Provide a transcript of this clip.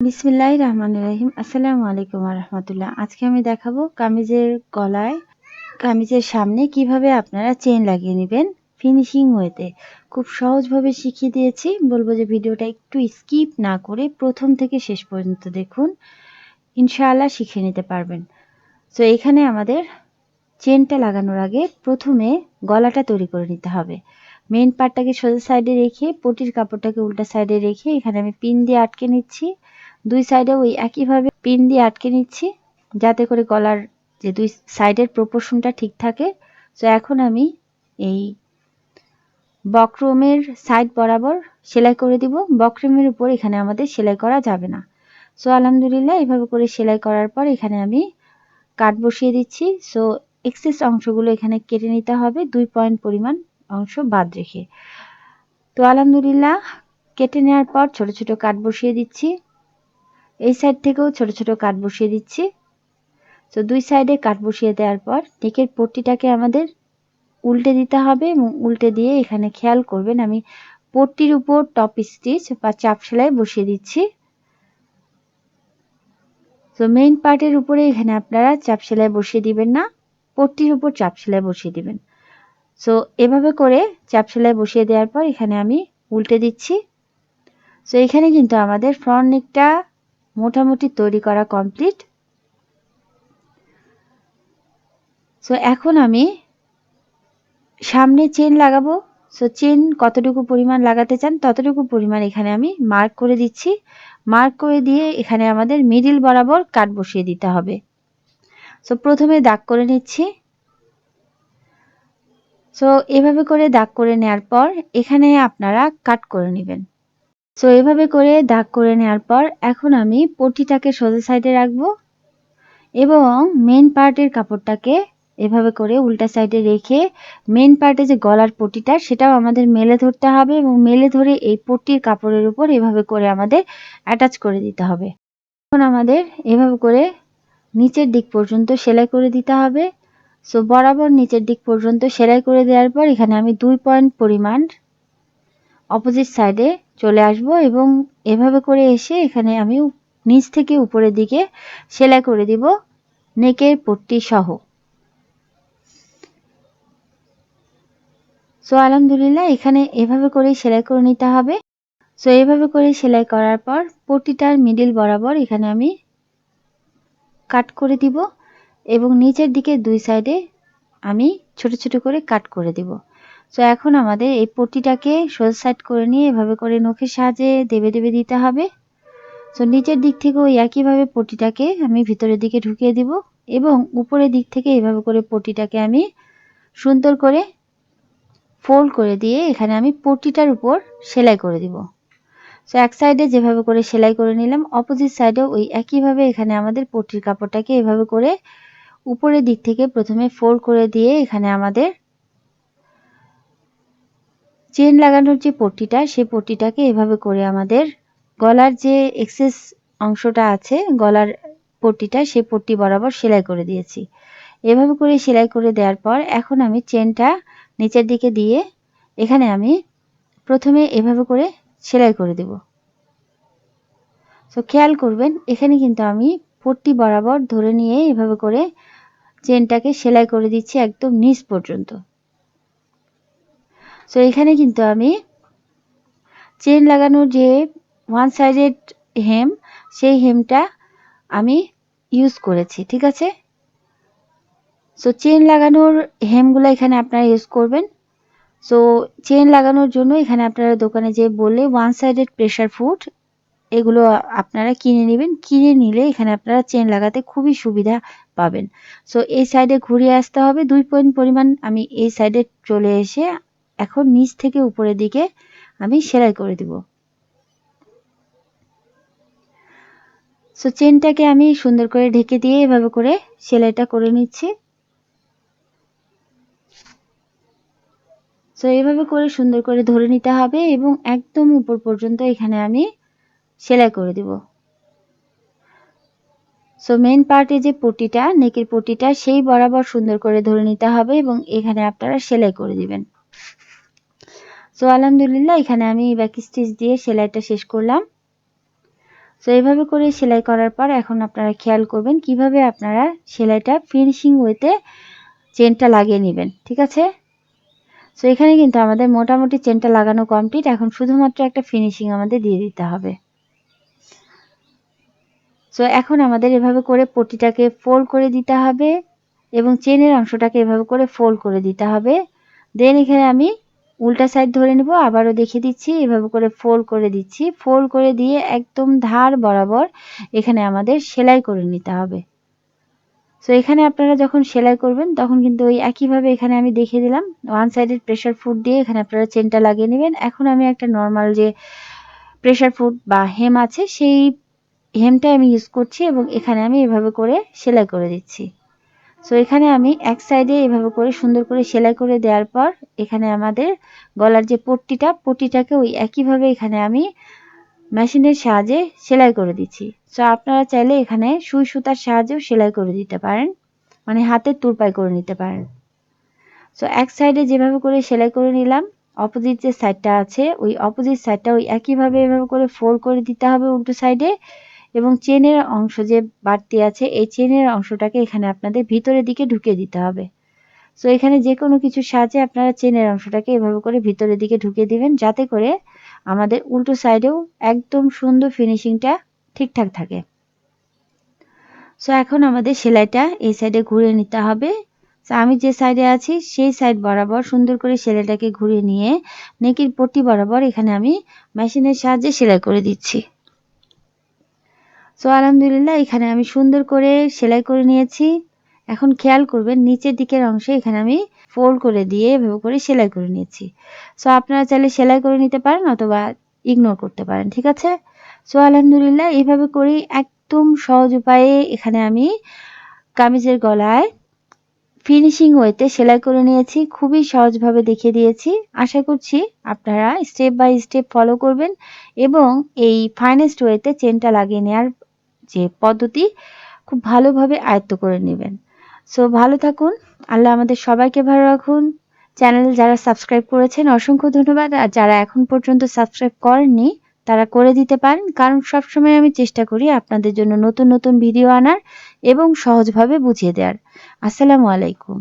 বিসমিল্লাহ রহমান রহিম। আসসালামু আলাইকুম রহমতুল্লাহ। আজকে আমি দেখাবো কামিজের গলায়, কামিজের সামনে কীভাবে আপনারা চেন লাগিয়ে নেবেন ফিনিশিং ওয়েতে। খুব সহজভাবে শিখিয়ে দিয়েছি। বলব যে ভিডিওটা একটু স্কিপ না করে প্রথম থেকে শেষ পর্যন্ত দেখুন। ইনশাআল্লাহ শিখে নিতে পারবেন। তো এখানে আমাদের চেনটা লাগানোর আগে প্রথমে গলাটা তৈরি করে নিতে হবে। মেন পার্টটাকে সোজা সাইডে রেখে, পটির কাপড়টাকে উল্টা সাইডে রেখে এখানে আমি পিন দিয়ে আটকে নিচ্ছি। দুই সাইডে ওই একইভাবে পিন দিয়ে আটকে নিচ্ছি, যাতে করে গলার যে দুই সাইডের প্রপোর্শনটা ঠিক থাকে। তো এখন আমি এই বক্রমের সাইড বরাবর সেলাই করে দিব। বক্রমের উপর এখানে আমাদের সেলাই করা যাবে না। সো আলহামদুলিল্লাহ এভাবে করে সেলাই করার পর এখানে আমি কাট বসিয়ে দিচ্ছি। সো এক্সেস অংশগুলো এখানে কেটে নিতে হবে, দুই পয়েন্ট পরিমাণ অংশ বাদ রেখে। তো, আলহামদুলিল্লাহ, কেটে নেওয়ার পর ছোট ছোট কাট বসিয়ে দিচ্ছি। এই সাইড থেকেও ছোট ছোট কাট বসিয়ে দিচ্ছি। তো দুই সাইডে কাট বসিয়ে দেওয়ার পর টেকের পট্টিটাকে আমাদের উল্টে দিতে হবে এবং উল্টে দিয়ে এখানে খেয়াল করবেন আমি পট্টির উপর টপ স্টিচ বা চাপ সেলাই বসিয়ে দিচ্ছি। তো মেইন পার্টের উপরে এখানে আপনারা চাপ সেলাই বসিয়ে দিবেন না, পট্টির উপর চাপ সেলাই বসিয়ে দিবেন। সো এভাবে করে চাপ সেলাই বসিয়ে দেওয়ার পর এখানে আমি উল্টে দিচ্ছি। সো এখানে কিন্তু আমাদের ফ্রন্ট নেকটা মোটামুটি তৈরি করা কমপ্লিট সো এখন আমি সামনে চেন লাগাবো। সো চেন কতটুকু পরিমাণ লাগাতে চান ততটুকু পরিমাণ এখানে আমি মার্ক করে দিচ্ছি। মার্ক করে দিয়ে এখানে আমাদের মিডিল বরাবর কাট বসিয়ে দিতে হবে। সো প্রথমে দাগ করে নিচ্ছি। সো এভাবে করে দাগ করে নেওয়ার পর এখানে আপনারা কাট করে নেবেন। সো এভাবে করে দাগ করে নেওয়ার পর এখন আমি পটিটাকে সোজা সাইডে রাখব এবং মেন পার্টের কাপড়টাকে এভাবে করে উল্টা সাইডে রেখে মেন পার্টে যে গলার পটিটা সেটাও আমাদের মেলে ধরতে হবে এবং মেলে ধরে এই পটির কাপড়ের উপর এভাবে করে আমাদের অ্যাটাচ করে দিতে হবে। এখন আমাদের এভাবে করে নিচের দিক পর্যন্ত সেলাই করে দিতে হবে। সো বরাবর নিচের দিক পর্যন্ত সেলাই করে দেওয়ার পর এখানে আমি দুই পয়েন্ট পরিমাণ অপোজিট সাইডে চলে আসব এবং এভাবে করে এসে এখানে আমি নিচ থেকে উপরের দিকে সেলাই করে দিব নেকের পট্টি সহ। সো আলহামদুলিল্লাহ, এখানে এভাবে করে সেলাই করে নিতে হবে। সো এভাবে করে সেলাই করার পর পট্টিটার মিডিল বরাবর এখানে আমি কাট করে দিব এবং নিচের দিকে দুই সাইডে আমি ছোট ছোট করে কাট করে দিব। সো এখন আমাদের এই পটিটাকে সোজা সাইড করে নিয়ে এভাবে করে নখের সাহায্যে দেবে দেবে দিতে হবে। সো নিচের দিক থেকে ওই একইভাবে পটিটাকে আমি ভিতরের দিকে ঢুকিয়ে দিব এবং উপরের দিক থেকে এভাবে করে পটিটাকে আমি সুন্দর করে ফোল্ড করে দিয়ে এখানে আমি পটিটার উপর সেলাই করে দিব। সো এক সাইডে যেভাবে করে সেলাই করে নিলাম অপোজিট সাইডে ওই একইভাবে এখানে আমাদের পটির কাপড়টাকে এভাবে করে উপরের দিক থেকে প্রথমে ফোল্ড করে দিয়ে এখানে আমাদের চেন লাগানোর যে পট্টিটা, সেই পট্টিটাকে এভাবে করে আমাদের গলার যে এক্সেস অংশটা আছে, গলার পট্টিটা, সেই পট্টি বরাবর সেলাই করে দিয়েছি। এভাবে করে সেলাই করে দেওয়ার পর এখন আমি চেনটা নিচের দিকে দিয়ে এখানে আমি প্রথমে এভাবে করে সেলাই করে দেব। তো খেয়াল করবেন, এখানে কিন্তু আমি পট্টি বরাবর ধরে নিয়ে এভাবে করে চেনটাকে সেলাই করে দিচ্ছি একদম নিচ পর্যন্ত। সো এখানে কিন্তু আমি চেন লাগানোর যে ওয়ান সাইডেড হেম সেই হেমটা আমি ইউজ করেছি, ঠিক আছে? সো চেন লাগানোর হেমগুলো এখানে আপনারা ইউজ করবেন। সো চেন লাগানোর জন্য এখানে আপনারা দোকানে যে বললে ওয়ান সাইডেড প্রেশার ফুড এগুলো আপনারা কিনে নেবেন। কিনে নিলে এখানে আপনারা চেন লাগাতে খুবই সুবিধা পাবেন। সো এই সাইডে ঘুরিয়ে আসতে হবে। দুই পয়েন্ট পরিমাণ আমি এই সাইডে চলে এসে এখন নিচ থেকে উপরের দিকে আমি সেলাই করে দিব। সো চেনটাকে আমি সুন্দর করে ঢেকে দিয়ে এভাবে করে সেলাইটা করে নিচ্ছি। সো এইভাবে করে সুন্দর করে ধরে নিতে হবে এবং একদম উপর পর্যন্ত এখানে আমি সেলাই করে দিব। সো মেন পার্টে যে পটিটা নেকের পটিটা সেই বরাবর সুন্দর করে ধরে নিতে হবে এবং এখানে আপনারা সেলাই করে দিবেন। সো আলহামদুলিল্লাহ, এখানে আমি ব্যাক স্টিচ দিয়ে সেলাইটা শেষ করলাম। সো এইভাবে করে সেলাই করার পর এখন আপনারা খেয়াল করবেন কীভাবে আপনারা সেলাইটা ফিনিশিং ওয়েতে চেনটা লাগিয়ে নেবেন, ঠিক আছে? সো এখানে কিন্তু আমাদের মোটামুটি চেনটা লাগানো কমপ্লিট এখন শুধুমাত্র একটা ফিনিশিং আমাদের দিয়ে দিতে হবে। সো এখন আমাদের এভাবে করে পটিটাকে ফোল্ড করে দিতে হবে এবং চেনের অংশটাকে এভাবে করে ফোল্ড করে দিতে হবে। দেন এখানে আমি উল্টা সাইড ধরে নেব, আবারও দেখিয়ে দিচ্ছি, এভাবে করে ফোল্ড করে দিচ্ছি। ফোল্ড করে দিয়ে একদম ধার বরাবর এখানে আমাদের সেলাই করে নিতে হবে। সো এখানে আপনারা যখন সেলাই করবেন, তখন কিন্তু ওই একইভাবে এখানে আমি দেখিয়ে দিলাম ওয়ান সাইডের প্রেশার ফুড দিয়ে এখানে আপনারা চেনটা লাগিয়ে নেবেন। এখন আমি একটা নর্মাল যে প্রেশার ফুড বা হেম আছে, সেই হেমটা আমি ইউজ করছি এবং এখানে আমি এভাবে করে সেলাই করে দিচ্ছি। সো এখানে আমি এক সাইডে এভাবে করে সুন্দর করে সেলাই করে দেওয়ার পর এখানে আমাদের গলার যে পট্টিটা, পট্টিটাকে ওই একইভাবে এখানে আমি মেশিনের সাহায্যে সেলাই করে দিচ্ছি। সো আপনারা চাইলে এখানে সুই সুতার সাহায্যেও সেলাই করে দিতে পারেন। মানে হাতের তুরপাই করে নিতে পারেন। সো এক সাইডে যেভাবে করে সেলাই করে নিলাম অপোজিট যে সাইডটা আছে, ওই অপোজিট সাইডটা ওই একইভাবে এভাবে করে ফোল্ড করে দিতে হবে উল্টো সাইডে এবং চেনের অংশ যে বাড়তি আছে, এই চেনের অংশটাকে এখানে আপনাদের ভিতরের দিকে ঢুকিয়ে দিতে হবে। সো এখানে যে কোনো কিছুর সাহায্যে আপনারা চেনের অংশটাকে এভাবে করে ভিতরের দিকে ঢুকিয়ে দিবেন, যাতে করে আমাদের উল্টো সাইডেও একদম সুন্দর ফিনিশিংটা ঠিকঠাক থাকে। সো এখন আমাদের সেলাইটা এই সাইডে ঘুরে নিতে হবে। তো আমি যে সাইডে আছি, সেই সাইড বরাবর সুন্দর করে সেলাইটাকে ঘুরিয়ে নিয়ে নেকির পট্টি বরাবর এখানে আমি মেশিনের সাহায্যে সেলাই করে দিচ্ছি। সো আলহামদুলিল্লাহ, এখানে আমি সুন্দর করে সেলাই করে নিয়েছি। এখন খেয়াল করবেন, নিচের দিকের অংশে এখানে আমি ফোল্ড করে দিয়ে এভাবে করে সেলাই করে নিয়েছি। সো আপনারা চাইলে সেলাই করে নিতে পারেন অথবা ইগনোর করতে পারেন, ঠিক আছে? সো আলহামদুলিল্লাহ, এভাবে করেই একদম সহজ উপায়ে এখানে আমি কামিজের গলায় ফিনিশিং ওয়েতে সেলাই করে নিয়েছি। খুবই সহজভাবে দেখিয়ে দিয়েছি। আশা করছি আপনারা স্টেপ বাই স্টেপ ফলো করবেন এবং এই ফাইনেস্ট ওয়েতে চেনটা লাগিয়ে নেওয়ার যে পদ্ধতি খুব ভালোভাবে আয়ত্ত করে নেবেন। সো, ভালো থাকুন। আল্লাহ আমাদের সবাইকে ভালো রাখুন। চ্যানেল যারা সাবস্ক্রাইব করেছেন, অসংখ্য ধন্যবাদ। আর যারা এখন পর্যন্ত সাবস্ক্রাইব করেননি, তারা করে দিতে পারেন। কারণ সবসময় আমি চেষ্টা করি আপনাদের জন্য নতুন নতুন ভিডিও আনার এবং সহজভাবে বুঝিয়ে দেওয়ার। আসসালামু আলাইকুম।